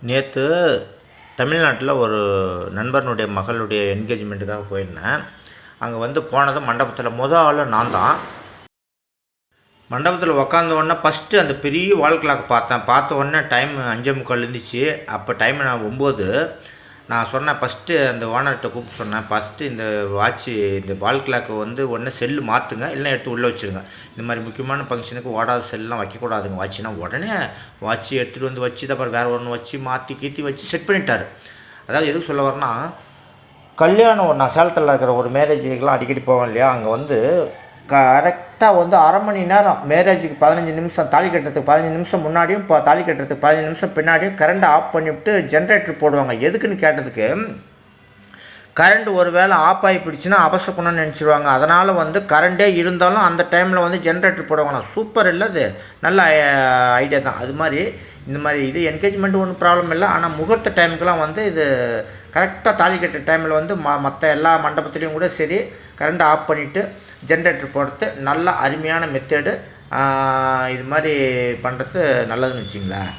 நேற்று தமிழ்நாட்டில் ஒரு நண்பனுடைய மகளுடைய என்கேஜ்மெண்ட்டுக்காக போயிருந்தேன். அங்கே வந்து போனதும் மண்டபத்தில் முத ஆள் நான் தான். மண்டபத்தில் உக்காந்த உடனே ஃபஸ்ட்டு அந்த பெரிய வால் கிளாக் பார்த்தேன். பார்த்த உடனே டைம் அஞ்சே முக்கால் இருந்துச்சு. அப்போ டைம் நான் ஒம்பது. நான் சொன்னேன் ஃபஸ்ட்டு அந்த ஓனர்கிட்ட கூப்பிட்டு சொன்னேன். ஃபஸ்ட்டு இந்த வாட்ச்சு இந்த வால் கிளாக்கு வந்து ஒன்று செல்லு மாற்றுங்க இல்லைன்னா எடுத்து உள்ளே வச்சுருங்க. இந்த மாதிரி முக்கியமான ஃபங்க்ஷனுக்கு ஓடாத செல்லாம் வைக்கக்கூடாதுங்க. வாட்சுனா உடனே வாட்ச் எடுத்துகிட்டு வந்து வச்சு அப்புறம் வேறு ஒன்று வச்சு மாற்றி கீற்றி வச்சு செட் பண்ணிட்டார். அதாவது எதுக்கு சொல்ல வரேன்னா கல்யாணம் நான் சேலத்தில் இருக்கிற ஒரு மேரேஜுக்கெலாம் அடிக்கடி போவேன் இல்லையா? அங்கே வந்து கரெக்டாக வந்து அரை மணி நேரம் மேரேஜுக்கு பதினஞ்சு நிமிஷம் தாலி கட்டுறதுக்கு பதினஞ்சு நிமிஷம் முன்னாடியும் இப்போ தாலி கட்டுறதுக்கு பதினஞ்சு நிமிஷம் பின்னாடியும் கரண்ட்டை ஆஃப் பண்ணிவிட்டு ஜென்ரேட்டர் போடுவாங்க. எதுக்குன்னு கேட்டதுக்கு கரண்ட் ஒரு வேளை ஆஃப் ஆகி பிடிச்சுன்னா அவசரப்படணும்னு நினச்சிருவாங்க. அதனால் வந்து கரண்டே இருந்தாலும் அந்த டைமில் வந்து ஜென்ரேட்டர் போடுவாங்க சூப்பர் இல்லை அது. நல்ல ஐடியா தான். அது மாதிரி இந்த மாதிரி இது என்கேஜ்மெண்ட் ஒன்றும் ப்ராப்ளம் இல்லை. ஆனால் முகூர்த்த டைமுக்கெலாம் வந்து இது கரெக்டாக தாலி கட்டுற டைமில் வந்து ம மற்ற எல்லா மண்டபத்துலேயும் கூட சரி கரண்ட் ஆஃப் பண்ணிவிட்டு ஜென்ரேட்டர் போடுறது நல்ல அருமையான மெத்தேடு இது மாதிரி பண்ணுறது நல்லதுன்னு வச்சிங்களேன்.